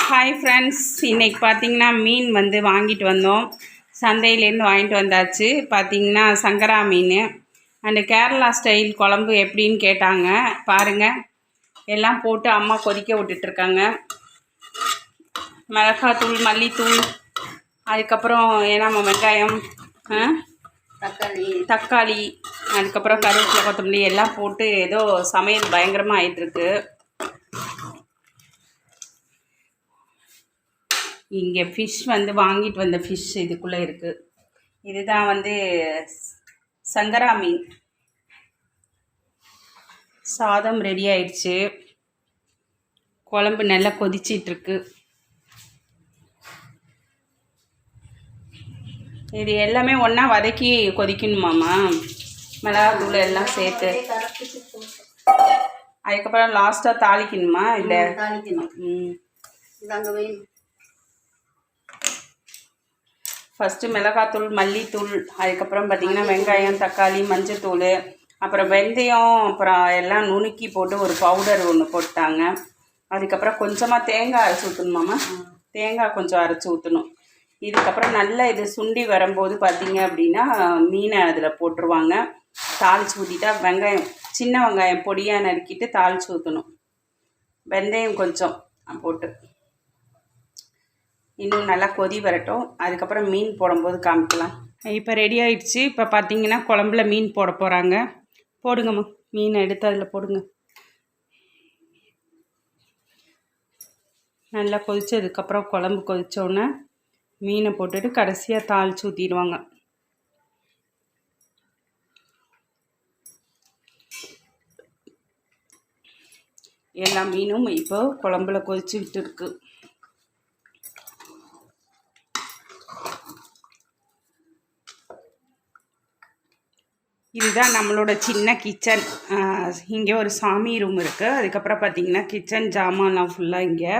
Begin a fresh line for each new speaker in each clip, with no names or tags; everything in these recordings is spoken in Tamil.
ஹாய் ஃப்ரெண்ட்ஸ் இன்னைக்கு பார்த்தீங்கன்னா மீன் வந்து வாங்கிட்டு வந்தோம். சந்தையிலேருந்து வாங்கிட்டு வந்தாச்சு. பார்த்தீங்கன்னா சங்கரா மீன். அந்த கேரளா ஸ்டைல் குழம்பு எப்படின்னு கேட்டாங்க. பாருங்கள் எல்லாம் போட்டு அம்மா கொதிக்க விட்டுட்ருக்காங்க மிளகாத்தூள் மல்லித்தூள் அதுக்கப்புறம் ஏன்னா வெங்காயம்
தக்காளி.
தக்காளி அதுக்கப்புறம் கருவேப்பிலை கொத்தமல்லி எல்லாம் போட்டு ஏதோ சமையல் பயங்கரமாக ஆயிட்டுருக்கு இங்கே ஃபிஷ் வந்து வாங்கிட்டு வந்த ஃபிஷ் இதுக்குள்ளே இருக்குது இதுதான் வந்து சங்கரா மீன். சாதம் ரெடி ஆயிடுச்சு. குழம்பு நல்லா கொதிச்சிட்ருக்கு இது எல்லாமே ஒன்றா வதக்கி கொதிக்கணுமாம்மா மிளகாத்தூள் எல்லாம் சேர்த்து. அதுக்கப்புறம் லாஸ்ட்டாக தாளிக்கணுமா? இல்லை?
தாளிக்கணும்.
ம். ஃபஸ்ட்டு மிளகாத்தூள் மல்லித்தூள் அதுக்கப்புறம் பார்த்தீங்கன்னா வெங்காயம் தக்காளி மஞ்சத்தூள் அப்புறம் வெந்தயம் அப்புறம் எல்லாம் நுணுக்கி போட்டு ஒரு பவுடர் ஒன்று போட்டாங்க. அதுக்கப்புறம் கொஞ்சமாக தேங்காய் அரைச்சி ஊற்றணுமாம்மா தேங்காய் கொஞ்சம் அரைச்சி ஊற்றணும் இதுக்கப்புறம் நல்லா இது சுண்டி வரும்போது பார்த்தீங்க அப்படின்னா மீனை அதில் போட்டுருவாங்க. தாளித்து ஊற்றிட்டா வெங்காயம் சின்ன வெங்காயம் பொடியாக நறுக்கிட்டு தாளித்து ஊற்றணும் வெந்தயம் கொஞ்சம் போட்டு. இன்னும் நல்லா கொதி வரட்டும். அதுக்கப்புறம் மீன் போடும்போது காமிக்கலாம். இப்போ ரெடி ஆயிடுச்சு. இப்போ பார்த்தீங்கன்னா குழம்புல மீன் போட போகிறாங்க போடுங்கம்மா. மீன் எடுத்து அதில் போடுங்க. நல்லா கொதிச்சதுக்கப்புறம் குழம்பு கொதிச்சோடனே மீனை போட்டுட்டு கடைசியாக தாளிச்சு ஊற்றிடுவாங்க எல்லா மீனும் இப்போ குழம்புல கொதிச்சுக்கிட்டு இருக்குது இதுதான் நம்மளோட சின்ன கிச்சன் இங்கே ஒரு சாமி ரூம் இருக்குது அதுக்கப்புறம் பார்த்தீங்கன்னா கிச்சன் ஜாமான்லாம் ஃபுல்லாக இங்கே.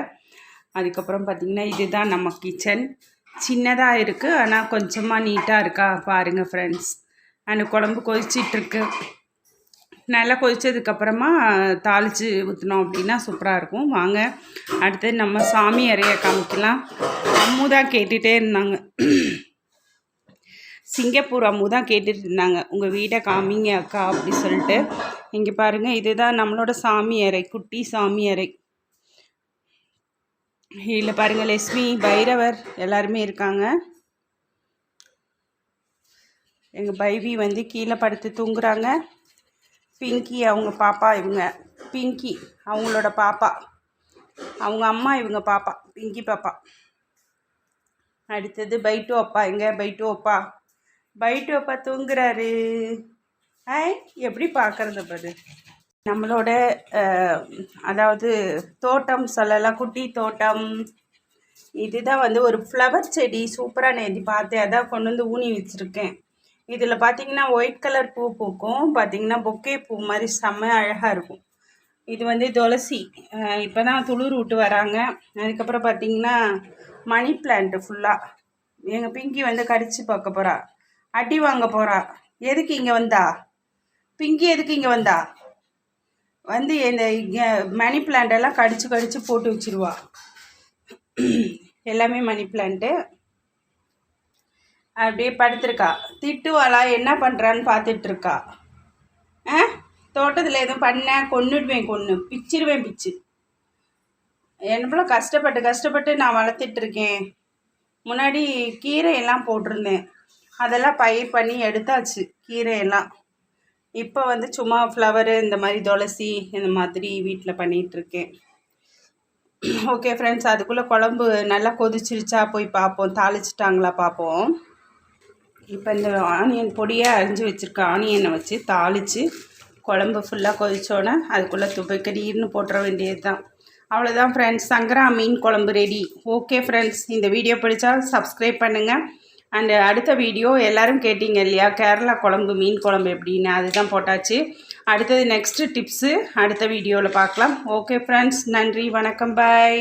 அதுக்கப்புறம் பார்த்திங்கன்னா இதுதான் நம்ம கிச்சன் சின்னதாக இருக்குது ஆனால் கொஞ்சமாக நீட்டாக இருக்கா பாருங்கள் ஃப்ரெண்ட்ஸ் அந்த குழம்பு கொதிச்சிட்ருக்கு. நல்லா கொதித்ததுக்கப்புறமா தாளித்து ஊற்றினோம் அப்படின்னா சூப்பராக இருக்கும். வாங்க அடுத்து நம்ம சாமி அறையை காமிக்கலாம். அம்மு தான் கேட்டுகிட்டே இருந்தாங்க. சிங்கப்பூர் அம்மு தான் கேட்டுட்டு இருந்தாங்க உங்கள் வீடை காமிங்க அக்கா அப்படி சொல்லிட்டு. இங்கே பாருங்கள் இதுதான் நம்மளோட சாமி அறை குட்டி சாமி அறை. இதில் பாருங்கள் லட்சுமி பைரவர் எல்லாருமே இருக்காங்க. எங்கள் பைவி வந்து கீழே படுத்து தூங்குறாங்க. பிங்கி அவங்க பாப்பா இவங்க. பிங்கி அவங்களோட பாப்பா. அவங்க அம்மா இவங்க பாப்பா. பிங்கி பாப்பா. அடுத்தது பைட்டு அப்பா எங்கே பைட்டு அப்பா பைட்டு அப்பா தூங்குறாரு. ஐ எப்படி பார்க்கறது பாரு. நம்மளோட அதாவது தோட்டம் சொல்லலாம் குட்டி தோட்டம். இதுதான் வந்து ஒரு ஃப்ளவர் செடி சூப்பராக நேதி பார்த்தேன். அதான் கொண்டு வந்து ஊனி வச்சுருக்கேன். இதில் பார்த்தீங்கன்னா ஒயிட் கலர் பூ பூக்கும். பார்த்தீங்கன்னா பொக்கே பூ மாதிரி செம்ம அழகாக இருக்கும். இது வந்து துளசி. இப்போ தான் துளிர் விட்டு வராங்க. அதுக்கப்புறம் பார்த்தீங்கன்னா மணி பிளான்ட்டு ஃபுல்லாக எங்கள் பிங்கி வந்து கடிச்சு பார்க்க போகிறா அடி வாங்க போகிறா எதுக்கு இங்கே வந்தா? பிங்கி எதுக்கு இங்கே வந்தா? வந்து இந்த மணி பிளான்ட் எல்லாம் கடிச்சு கடிச்சு போட்டு வச்சிருவா. எல்லாமே மணி பிளான்ட்டு அப்படியே படுத்திருக்கா. திட்டுவாளா? என்ன பண்ணுறான்னு பார்த்துட்ருக்கா. ஆ? தோட்டத்தில் எதுவும் பண்ண? கொன்னுடுவேன் கொன்று பிச்சிருவேன் பிச்சு. என்ன கஷ்டப்பட்டு கஷ்டப்பட்டு நான் வளர்த்துட்ருக்கேன். முன்னாடி கீரை எல்லாம் போட்டிருந்தேன். அதெல்லாம் பயிர் பண்ணி எடுத்தாச்சு கீரையெல்லாம். இப்போ வந்து சும்மா ஃப்ளவரு இந்த மாதிரி துளசி இந்த மாதிரி வீட்டில் பண்ணிகிட்ருக்கேன் ஓகே ஃப்ரெண்ட்ஸ் அதுக்குள்ளே குழம்பு நல்லா கொதிச்சிருச்சா போய் பார்ப்போம் தாளிச்சிட்டாங்களா பார்ப்போம் இப்போ இந்த ஆனியன் பொடியாக அரிஞ்சு வச்சுருக்க ஆனியனை வச்சு தாளித்து குழம்பு ஃபுல்லாக கொதிச்சோன்னே அதுக்குள்ளே துப்பைக்கடின்னு போட்டுற வேண்டியது தான் அவ்வளோதான் ஃப்ரெண்ட்ஸ் சங்கரா மீன் குழம்பு ரெடி ஓகே ஃப்ரெண்ட்ஸ் இந்த வீடியோ பிடிச்சா சப்ஸ்கிரைப் பண்ணுங்கள் அண்டு அடுத்த வீடியோ எல்லோரும் கேட்டிங்க இல்லையா? கேரளா குழம்பு மீன் குழம்பு எப்படின்னு? அதுதான் போட்டாச்சு. அடுத்தது நெக்ஸ்ட்டு டிப்ஸு அடுத்த வீடியோவில் பார்க்கலாம். ஓகே ஃப்ரெண்ட்ஸ் நன்றி வணக்கம். பாய்